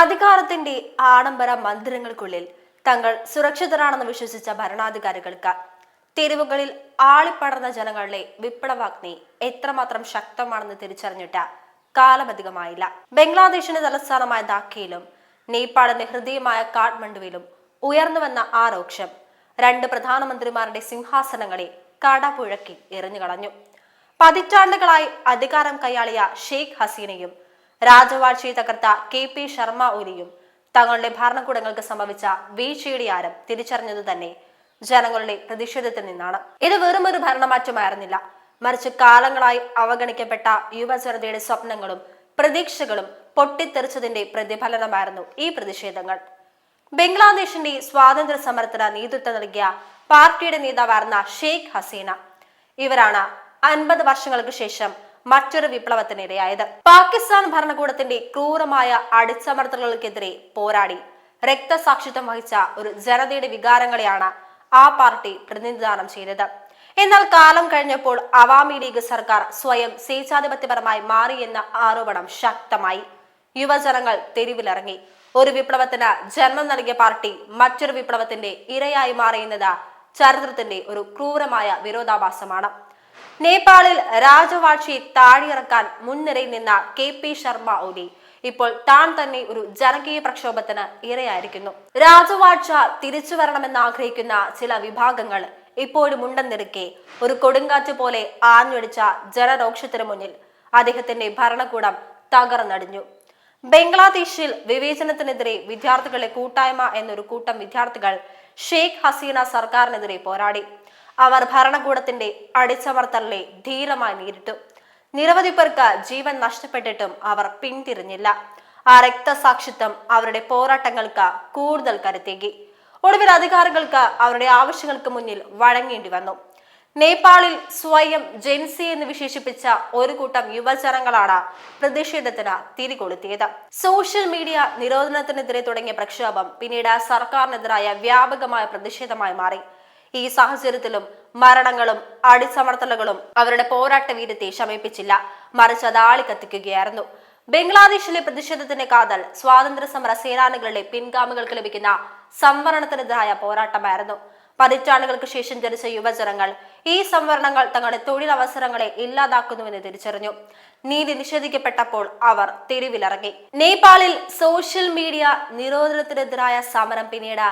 അധികാരത്തിന്റെ ആഡംബര മന്ദിരങ്ങൾക്കുള്ളിൽ തങ്ങൾ സുരക്ഷിതരാണെന്ന് വിശ്വസിച്ച ഭരണാധികാരികൾക്ക് തെരുവുകളിൽ ആളിപ്പടർന്ന ജനങ്ങളുടെ വിപ്ലവാഗ്നി എത്രമാത്രം ശക്തമാണെന്ന് തിരിച്ചറിഞ്ഞിട്ട് കാലമധികമായില്ല. ബംഗ്ലാദേശിന്റെ തലസ്ഥാനമായ ധാക്കയിലും നേപ്പാളിന്റെ ഹൃദയമായ കാഠ്മണ്ഡുവിലും ഉയർന്നുവന്ന ആ രോക്ഷം രണ്ട് പ്രധാനമന്ത്രിമാരുടെ സിംഹാസനങ്ങളെ കടപുഴക്കി എറിഞ്ഞുകളഞ്ഞു. പതിറ്റാണ്ടുകളായി അധികാരം കൈയാളിയ ഷെയ്ഖ് ഹസീനയും രാജവാഴ്ചയെ തകർത്ത കെ പി ശർമ്മ ഒലിയും തങ്ങളുടെ ഭരണകൂടങ്ങൾക്ക് സംഭവിച്ച വീഴ്ചയുടെ ആരം തിരിച്ചറിഞ്ഞത് തന്നെ ജനങ്ങളുടെ പ്രതിഷേധത്തിൽ നിന്നാണ്. ഇത് വെറും ഒരു ഭരണമാറ്റമായിരുന്നില്ല മറിച്ച് കാലങ്ങളായി അവഗണിക്കപ്പെട്ട യുവജനതയുടെ സ്വപ്നങ്ങളും പ്രതീക്ഷകളും പൊട്ടിത്തെറിച്ചതിന്റെ പ്രതിഫലനമായിരുന്നു ഈ പ്രതിഷേധങ്ങൾ. ബംഗ്ലാദേശിന്റെ സ്വാതന്ത്ര്യ സമരത്തിന് നേതൃത്വം നൽകിയ പാർട്ടിയുടെ നേതാവായിരുന്ന ഷെയ്ഖ് ഹസീന. ഇവരാണ് അൻപത് വർഷങ്ങൾക്ക് ശേഷം മറ്റൊരു വിപ്ലവത്തിനിരയായത്. പാകിസ്ഥാൻ ഭരണകൂടത്തിന്റെ ക്രൂരമായ അടിച്ചമർത്തലുകൾക്കെതിരെ പോരാടി. രക്തസാക്ഷിത്വം വഹിച്ച ഒരു ജനതയുടെ വികാരങ്ങളെയാണ് ആ പാർട്ടി പ്രതിനിധാനം ചെയ്തത്. എന്നാൽ കാലം കഴിഞ്ഞപ്പോൾ അവാമി ലീഗ് സർക്കാർ സ്വയം സ്വേച്ഛാധിപത്യപരമായി മാറിയെന്ന ആരോപണം ശക്തമായി. യുവജനങ്ങൾ തെരുവിലിറങ്ങി. ഒരു വിപ്ലവത്തിന് ജന്മം നൽകിയ പാർട്ടി മറ്റൊരു വിപ്ലവത്തിന്റെ ഇരയായി മാറിയുന്നത് ചരിത്രത്തിന്റെ ഒരു ക്രൂരമായ വിരോധാഭാസമാണ്. നേപ്പാളിൽ രാജവാഴ്ചയെ താഴെയിറക്കാൻ മുൻനിരയിൽ നിന്ന കെ പി ശർമ്മ ഒലി. ഇപ്പോൾ താൻ തന്നെ ഒരു ജനകീയ പ്രക്ഷോഭത്തിന് ഇരയായിരിക്കുന്നു. രാജവാഴ്ച തിരിച്ചു വരണമെന്ന് ആഗ്രഹിക്കുന്ന ചില വിഭാഗങ്ങൾ ഇപ്പോഴും ഉണ്ടെന്നിരിക്കെ ഒരു കൊടുങ്കാറ്റ് പോലെ ആഞ്ഞടിച്ച ജനരോക്ഷത്തിന് മുന്നിൽ അദ്ദേഹത്തിന്റെ ഭരണകൂടം തകർന്നടിഞ്ഞു. ബംഗ്ലാദേശിൽ വിവേചനത്തിനെതിരെ വിദ്യാർത്ഥികളെ കൂട്ടായ്മ എന്നൊരു കൂട്ടം വിദ്യാർത്ഥികൾ ഷെയ്ഖ് ഹസീന സർക്കാരിനെതിരെ പോരാടി. അവർ ഭരണകൂടത്തിന്റെ അടിച്ചമർത്തലിനെ ധീരമായി നേരിട്ടു. നിരവധി പേർക്ക് ജീവൻ നഷ്ടപ്പെട്ടിട്ടും അവർ പിന്തിരിഞ്ഞില്ല. ആ രക്തസാക്ഷിത്വം അവരുടെ പോരാട്ടങ്ങൾക്ക് കൂടുതൽ കരുത്തേകി. ഒടുവിൽ അധികാരികൾക്ക് അവരുടെ ആവശ്യങ്ങൾക്ക് മുന്നിൽ വഴങ്ങേണ്ടി വന്നു. നേപ്പാളിൽ സ്വയം ജെൻസി എന്ന് വിശേഷിപ്പിച്ച ഒരു കൂട്ടം യുവജനങ്ങളാണ് പ്രതിഷേധത്തിന് തിരികൊളുത്തിയത്. സോഷ്യൽ മീഡിയ നിരോധനത്തിനെതിരെ തുടങ്ങിയ പ്രക്ഷോഭം പിന്നീട് സർക്കാരിനെതിരായ വ്യാപകമായ പ്രതിഷേധമായി മാറി. ഈ സാഹചര്യത്തിലും മരണങ്ങളും അടിച്ചമർത്തലുകളും അവരുടെ പോരാട്ട വീരത്തെ ശമിപ്പിച്ചില്ല. മറിച്ച് അത് ആളിക്കത്തിക്കുകയായിരുന്നു. ബംഗ്ലാദേശിലെ പ്രതിഷേധത്തിന്റെ കാതൽ സ്വാതന്ത്ര്യ സമര സേനാനികളുടെ പിൻഗാമികൾക്ക് ലഭിക്കുന്ന സംവരണത്തിനെതിരായ പോരാട്ടമായിരുന്നു. പതിറ്റാണ്ടുകൾക്ക് ശേഷം ജനിച്ച യുവജനങ്ങൾ ഈ സംവരണങ്ങൾ തങ്ങളുടെ തൊഴിലവസരങ്ങളെ ഇല്ലാതാക്കുന്നുവെന്ന് തിരിച്ചറിഞ്ഞു. നീതി നിഷേധിക്കപ്പെട്ടപ്പോൾ അവർ തെരുവിലിറങ്ങി. നേപ്പാളിൽ സോഷ്യൽ മീഡിയ നിരോധനത്തിനെതിരായ സമരം പിന്നീട്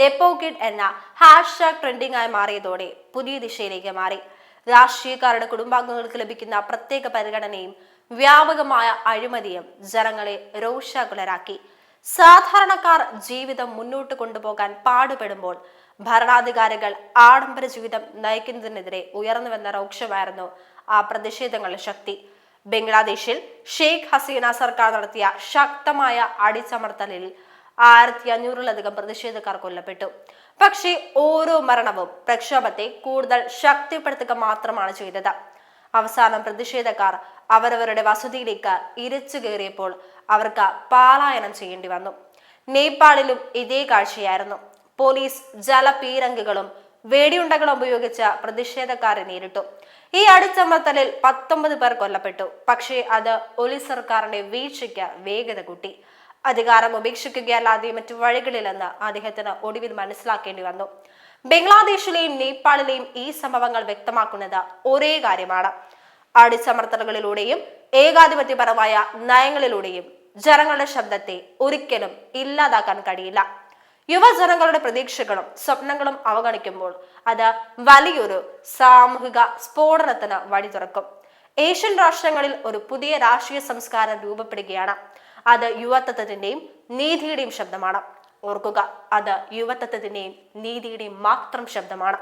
നെപ്പോകിഡ് എന്ന ഹാഷ്ടാഗ് ട്രെൻഡിംഗ് ആയി മാറിയതോടെ പുതിയ ദിശയിലേക്ക് മാറി. രാഷ്ട്രീയക്കാരുടെ കുടുംബാംഗങ്ങൾക്ക് ലഭിക്കുന്ന പ്രത്യേക പരിഗണനയും വ്യാപകമായ അഴിമതിയും ജനങ്ങളെ രോഷാകുലരാക്കി. സാധാരണക്കാർ ജീവിതം മുന്നോട്ട് കൊണ്ടുപോകാൻ പാടുപെടുമ്പോൾ ഭരണാധികാരികൾ ആഡംബര ജീവിതം നയിക്കുന്നതിനെതിരെ ഉയർന്നുവന്ന രൂക്ഷമായിരുന്നു ആ പ്രതിഷേധങ്ങളുടെ ശക്തി. ബംഗ്ലാദേശിൽ ഷെയ്ഖ് ഹസീന സർക്കാർ നടത്തിയ ശക്തമായ അടിച്ചമർത്തലിൽ ആയിരത്തി അഞ്ഞൂറിലധികം പ്രതിഷേധക്കാർ കൊല്ലപ്പെട്ടു. പക്ഷേ ഓരോ മരണവും പ്രക്ഷോഭത്തെ കൂടുതൽ ശക്തിപ്പെടുത്തുക മാത്രമാണ് ചെയ്തത്. അവസാനം പ്രതിഷേധക്കാർ അവരവരുടെ വസതിയിലേക്ക് ഇരച്ചു കയറിയപ്പോൾ അവർക്ക് പാലായനം ചെയ്യേണ്ടി വന്നു. നേപ്പാളിലും ഇതേ കാഴ്ചയായിരുന്നു. പോലീസ് ജലപീരങ്കികളും വേടിയുണ്ടകളും ഉപയോഗിച്ച പ്രതിഷേധക്കാരെ നേരിട്ടു. ഈ അടിച്ചമർത്തലിൽ പത്തൊമ്പത് പേർ കൊല്ലപ്പെട്ടു. പക്ഷേ അത് ഒലി സർക്കാരിന്റെ വീഴ്ചയ്ക്ക് വേഗത കൂട്ടി. അധികാരം ഉപേക്ഷിക്കുകയല്ലാതെ മറ്റു വഴികളിലെന്ന് അദ്ദേഹത്തിന് ഒടുവിൽ മനസ്സിലാക്കേണ്ടി വന്നു. ബംഗ്ലാദേശിലെയും നേപ്പാളിലെയും ഈ സംഭവങ്ങൾ വ്യക്തമാക്കുന്നത് ഒരേ കാര്യമാണ്. അടിച്ചമർത്തലുകളിലൂടെയും ഏകാധിപത്യപരമായ നയങ്ങളിലൂടെയും ജനങ്ങളുടെ ശബ്ദത്തെ ഒരിക്കലും ഇല്ലാതാക്കാൻ കഴിയില്ല. യുവജനങ്ങളുടെ പ്രതീക്ഷകളും സ്വപ്നങ്ങളും അവഗണിക്കുമ്പോൾ അത് വലിയൊരു സാമൂഹിക സ്ഫോടനത്തിന് വഴി തുറക്കും. ഏഷ്യൻ രാഷ്ട്രങ്ങളിൽ ഒരു പുതിയ രാഷ്ട്രീയ സംസ്കാരം രൂപപ്പെടുകയാണ്. അത് യുവത്വത്തിന്റെയും നീതിയുടെയും ശബ്ദമാണ്. ഓർക്കുക അത് യുവത്വത്തിന്റെയും നീതിയുടെയും മാത്രം ശബ്ദമാണ്.